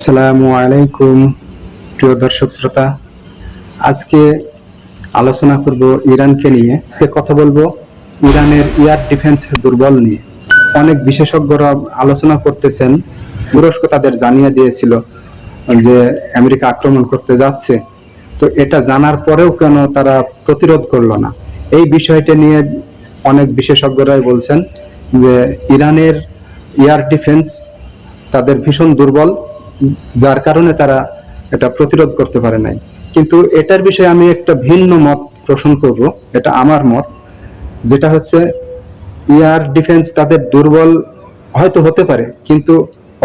আসসালামু আলাইকুম, প্রিয় দর্শক শ্রোতা। আজকে আলোচনা করব ইরানকে নিয়ে। আজকে কথা বলব ইরানের এয়ার ডিফেন্স দুর্বল নিয়ে। অনেক বিশেষজ্ঞরা আলোচনা করতেছেন তুরস্ক তাদের জানিয়ে দিয়েছিল যে আমেরিকা আক্রমণ করতে যাচ্ছে। তো এটা জানার পরেও কেন তারা প্রতিরোধ করল না? এই বিষয়টা নিয়ে অনেক বিশেষজ্ঞরাই বলছেন ইরানের এয়ার ডিফেন্স তাদের ভীষণ দুর্বল, যার কারণে তারা এটা প্রতিরোধ করতে পারে নাই। কিন্তু এটার বিষয়ে আমি একটা ভিন্ন মত পোষণ করব, এটা আমার মত, যেটা হচ্ছে এয়ার ডিফেন্স তাদের দুর্বল হয়তো হতে পারে, কিন্তু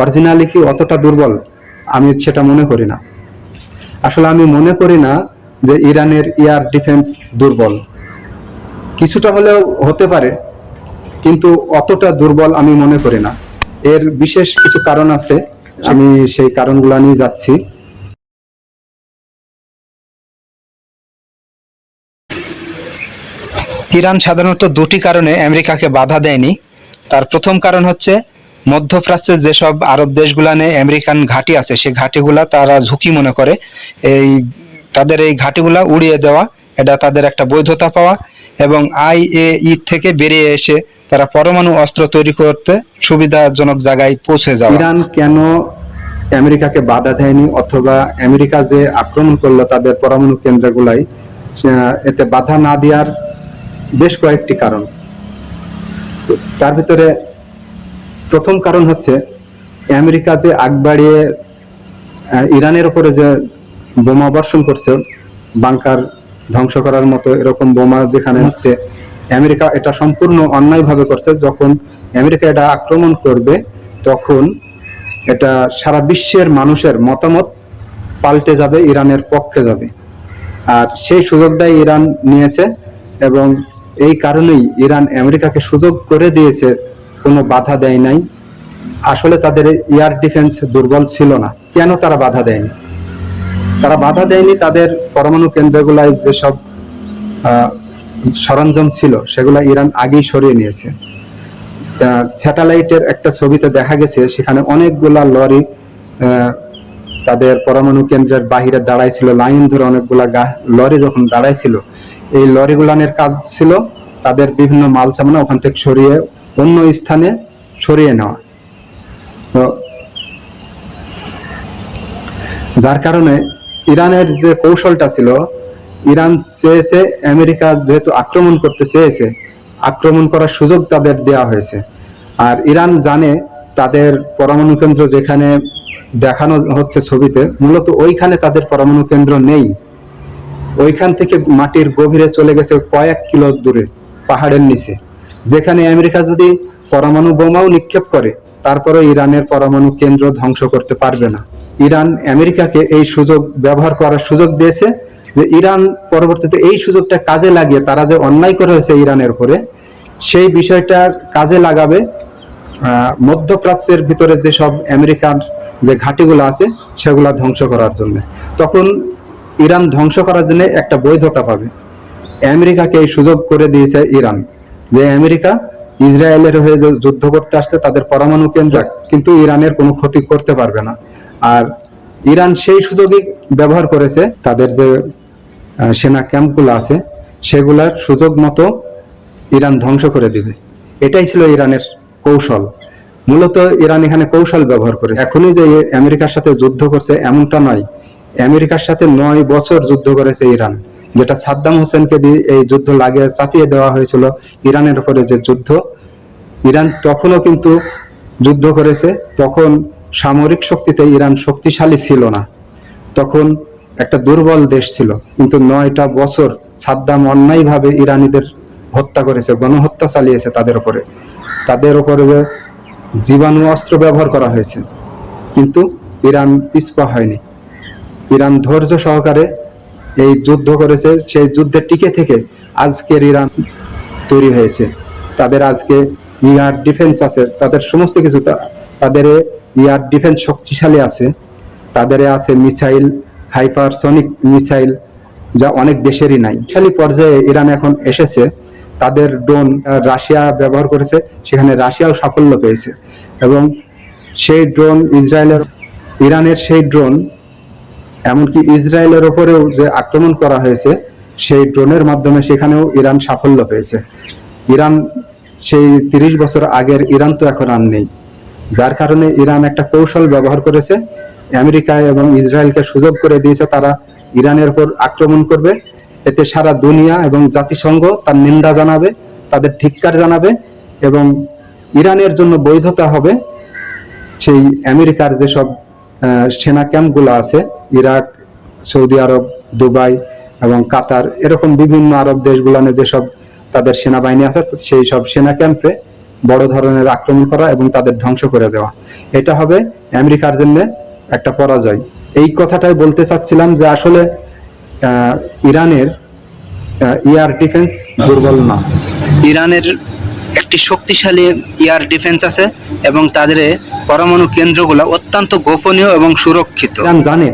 অরিজিনালি কি অতটা দুর্বল আমি সেটা মনে করি না। আসলে আমি মনে করি না যে ইরানের এয়ার ডিফেন্স দুর্বল। কিছুটা হলেও হতে পারে কিন্তু অতটা দুর্বল আমি মনে করি না। এর বিশেষ কিছু কারণ আছে, আমি সেই কারণগুলো নিয়ে যাচ্ছি। ইরান সাধারণত দুটি কারণে আমেরিকাকে বাধা দেয়নি। তার প্রথম কারণ হচ্ছে মধ্যপ্রাচ্যের যেসব আরব দেশগুলানে আমেরিকান ঘাঁটি আছে সেই ঘাঁটিগুলা তারা ঝুঁকি মনে করে। এই, তাদের এই ঘাঁটিগুলা উড়িয়ে দেওয়া, এটা তাদের একটা বৈধতা পাওয়া এবং আই এ ই থেকে বেরিয়ে এসে তারা পরমাণু অস্ত্র তৈরি করতে সুবিধাজনক জায়গায় পৌঁছে যাওয়া। ইরান কেন আমেরিকাকে বাধা দেয়নি অথবা আমেরিকা যে আক্রমণ করল তাদের পরমাণু কেন্দ্রগুলাই এতে বাধা না দেওয়ার বেশ কয়েকটি কারণ। তার ভিতরে প্রথম কারণ হচ্ছে আমেরিকা যে আগ বাড়িয়ে ইরানের উপরে যে বোমা বর্ষণ করছে, বাংকার ধ্বংস করার মতো এরকম বোমা যেখানে হচ্ছে আমেরিকা এটা সম্পূর্ণ অন্যায়ভাবে করছে। যখন আমেরিকা এটা আক্রমণ করবে, তখন এটা সারা বিশ্বের মানুষের মতামত পাল্টে যাবে, ইরানের পক্ষে যাবে। আর সেই সুযোগটাই ইরান নিয়েছে এবং এই কারণেই ইরান আমেরিকাকে সুযোগ করে দিয়েছে, কোনো বাধা দেয় নাই। আসলে তাদের এয়ার ডিফেন্স দুর্বল ছিল না। কেন তারা বাধা দেয়নি? তারা বাধা দেয়নি তাদের পরমাণু কেন্দ্রগুলায় যেসব সরঞ্জাম ছিল, সেগুলা ইরান আগেই সরিয়ে নিয়েছে। স্যাটেলাইটের একটা ছবিতে দেখা গেছে, সেখানে অনেকগুলা লরি তাদের পরমাণু কেন্দ্রের বাহিরে দাঁড়াইছিল, লাইন ধরে অনেকগুলা লরি যখন দাঁড়াইছিল, এই লরিগুলানের কাজ ছিল তাদের বিভিন্ন মাল সামানা ওখান থেকে সরিয়ে অন্য স্থানে সরিয়ে নেওয়া। তো যার কারণে ইরানের যে কৌশলটা ছিল ইরান চেয়েছে, আমেরিকা যেহেতু আক্রমণ করতে চেয়েছে, আক্রমণ করার সুযোগ তাদের দেওয়া হয়েছে। আর ইরান জানে তাদের পরমাণু কেন্দ্র যেখানে দেখানো হচ্ছে ছবিতে, মূলত ওইখানে তাদের পরমাণু কেন্দ্র নেই। ওইখান থেকে মাটির গভীরে চলে গেছে কয়েক কিলো দূরে, পাহাড়ের নিচে। যেখানে আমেরিকা যদি পরমাণু বোমাও নিক্ষেপ করে তারপরে ইরানের পরমাণু কেন্দ্র ধ্বংস করতে পারবে না। ইরান আমেরিকাকে এই সুযোগ, ব্যবহার করার সুযোগ দিয়েছে যে ইরান পরবর্তীতে এই সুযোগটা কাজে লাগিয়ে তারা যে অন্যায় করে হয়েছে ইরানের উপরে, সেই বিষয়টা কাজে লাগাবে মধ্যপ্রাচ্যের ভিতরে যে সব আমেরিকান যে ঘাঁটিগুলো আছে, সেগুলা ধ্বংস করার জন্য। তখন ইরান ধ্বংস করার জন্য একটা বৈধতা পাবে। আমেরিকাকে এই সুযোগ করে দিয়েছে ইরান যে আমেরিকা ইসরায়েলের হয়ে যে যুদ্ধ করতে আসছে, তাদের পরমাণু কেন্দ্র, কিন্তু ইরানের কোনো ক্ষতি করতে পারবে না। আর ইরান সেই সুযোগই ব্যবহার করেছে, তাদের যে সেনা ক্যাম্পগুলো আছে, সেগুলার সুযোগ মতো ইরান ধ্বংস করে দিবে। এটাই ছিল ইরানের কৌশল। মূলত ইরান এখানে কৌশল ব্যবহার করে এখনই যে আমেরিকার সাথে যুদ্ধ করছে এমনটা নয়। আমেরিকার সাথে নয় বছর যুদ্ধ করেছে ইরান, যেটা সাদ্দাম হোসেনকে দিয়ে এই যুদ্ধ লাগিয়ে চাপিয়ে দেওয়া হয়েছিল। ইরানের উপরে যে যুদ্ধ, ইরান তখনও কিন্তু যুদ্ধ করেছে। তখন সামরিক শক্তিতে ইরান শক্তিশালী ছিল না। তখন একটা দুর্বল দেশ ছিল, কিন্তু নয়টা বছর সাদ্দাম অন্যায়ভাবে ইরানিদের হত্যা করেছে, গণহত্যা চালিয়েছে তাদের উপরে। তাদের উপরে যে জীবাণু অস্ত্র ব্যবহার করা হয়েছে, কিন্তু ইরান পিছপা হয়নি। ইরান ধৈর্য সহকারে এই যুদ্ধ করেছে, সেই যুদ্ধে টিকে থেকে আজকের ইরান তৈরি হয়েছে। তাদের আজকে ইয়ার ডিফেন্স আছে, তাদের সমস্ত কিছু তাদের ইয়ার ডিফেন্স শক্তিশালী আছে, তাদের আছে মিসাইল হাইপারসনিক মিসাইল যা অনেক দেশেরই নাই। শক্তিশালী পর্যায়ে ইরান এখন এসেছে, তাদের ড্রোন রাশিয়া ব্যবহার করেছে, সেখানে রাশিয়াও সাফল্য পেয়েছে। এবং সেই ড্রোন ইসরায়েলের, ইরানের সেই ড্রোন, এমনকি ইসরায়েলের ওপরেও যে আক্রমণ করা হয়েছে, সেই ড্রোনের মাধ্যমে সেখানেও ইরান সাফল্য পেয়েছে। ইরান সেই তিরিশ বছর আগের ইরান তো এখন আর নেই। যার কারণে ইরান একটা কৌশল ব্যবহার করেছে আমেরিকা এবং ইসরায়েলকে সুযোগ করে দিয়েছে, তারা ইরানের উপর আক্রমণ করবে। এতে সারা দুনিয়া এবং জাতিসংঘ তার নিন্দা জানাবে, তাদের ধিক্কার জানাবে এবং ইরানের জন্য বৈধতা হবে। সেই আমেরিকার যেসব সেনা ক্যাম্পগুলো আছে, ইরাক, সৌদি আরব, দুবাই এবং কাতার, এরকম বিভিন্ন আরব দেশগুলোনে যেসব তাদের সেনাবাহিনী আছে, সেই সব সেনা ক্যাম্পে বড় ধরনের আক্রমণ করা এবং তাদের ধ্বংস করে দেওয়া। এটা হবে আমেরিকার জন্য একটা পরাজয়। এই কথাটাই বলতে চাচ্ছিলাম যে আসলে ইরানের এয়ার ডিফেন্স দুর্বল না। ইরানের একটি শক্তিশালী এয়ার ডিফেন্স আছে এবং তাদের পরমাণু কেন্দ্রগুলো অত্যন্ত গোপনীয় এবং সুরক্ষিত। ইরান জানে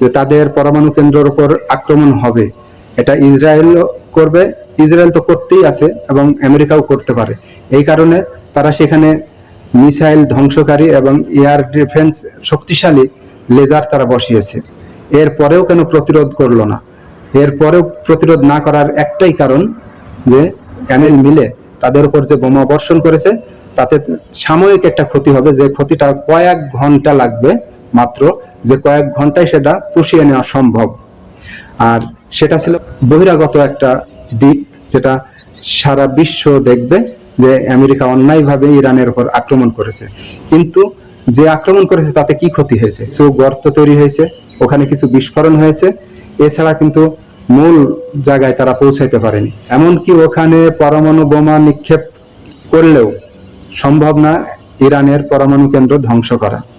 যে তাদের পরমাণু কেন্দ্রের উপর আক্রমণ হবে। এটা ইসরায়েল করবে। ইসরায়েল তো করতেই আছে এবং আমেরিকাও করতে পারে। এই কারণে তারা সেখানে মিসাইল ধ্বংসকারী এবং এয়ার ডিফেন্স শক্তিশালী লেজার তারা বসিয়েছে। এরপরেও কেন প্রতিরোধ করল না? এরপরেও প্রতিরোধ না করার একটাই কারণ যে প্যানেল মিলে তাদের উপর যে বোমা বর্ষণ করেছে, তাতে সাময়িক একটা ক্ষতি হবে। যে ক্ষতিটা কয়েক ঘণ্টা লাগবে মাত্র, যে কয়েক ঘন্টায় সেটা পুষিয়ে নেওয়া সম্ভব। আর সেটা ছিল বহিরাগত একটা দিক, যেটা সারা বিশ্ব দেখবে। যে আমেরিকা অন্যায়ভাবে ইরানের উপর আক্রমণ করেছে। কিন্তু যে আক্রমণ করেছে, তাতে কি ক্ষতি হয়েছে? সু, গর্ত তৈরি হয়েছে, ওখানে কিছু বিস্ফোরণ হয়েছে। এছাড়া কিন্তু মূল জায়গায় তারা পৌঁছাইতে পারেনি। এমনকি ওখানে পরমাণু বোমা নিক্ষেপ করলেও সম্ভব না ইরানের পরমাণু কেন্দ্র ধ্বংস করা।